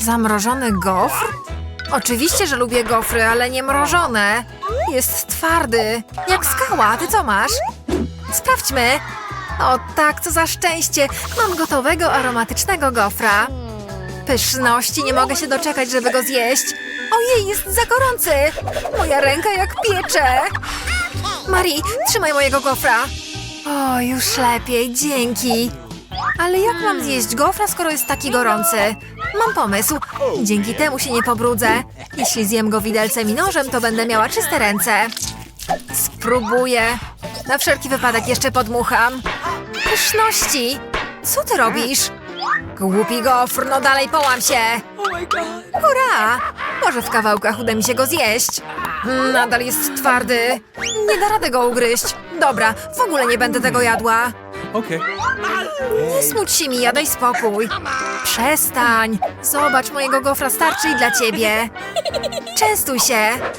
Zamrożony gofr? Oczywiście, że lubię gofry, ale nie mrożone. Jest twardy, jak skała. Ty co masz? Sprawdźmy. O tak, co za szczęście. Mam gotowego, aromatycznego gofra. Pyszności, nie mogę się doczekać, żeby go zjeść. Ojej, jest za gorący. Moja ręka jak piecze. Marie, trzymaj mojego gofra. O, już lepiej, dzięki. Ale jak mam zjeść gofra, skoro jest taki gorący? Mam pomysł. Dzięki temu się nie pobrudzę. Jeśli zjem go widelcem i nożem, to będę miała czyste ręce. Spróbuję. Na wszelki wypadek jeszcze podmucham. Pyszności! Co ty robisz? Głupi gofr, no dalej połam się! Hurra! Może w kawałkach uda mi się go zjeść. Nadal jest twardy. Nie da rady go ugryźć. Dobra, w ogóle nie będę tego jadła. Okay. Nie smuć się mi, daj spokój. Przestań. Zobacz, mojego gofra starczy i dla ciebie. Częstuj się.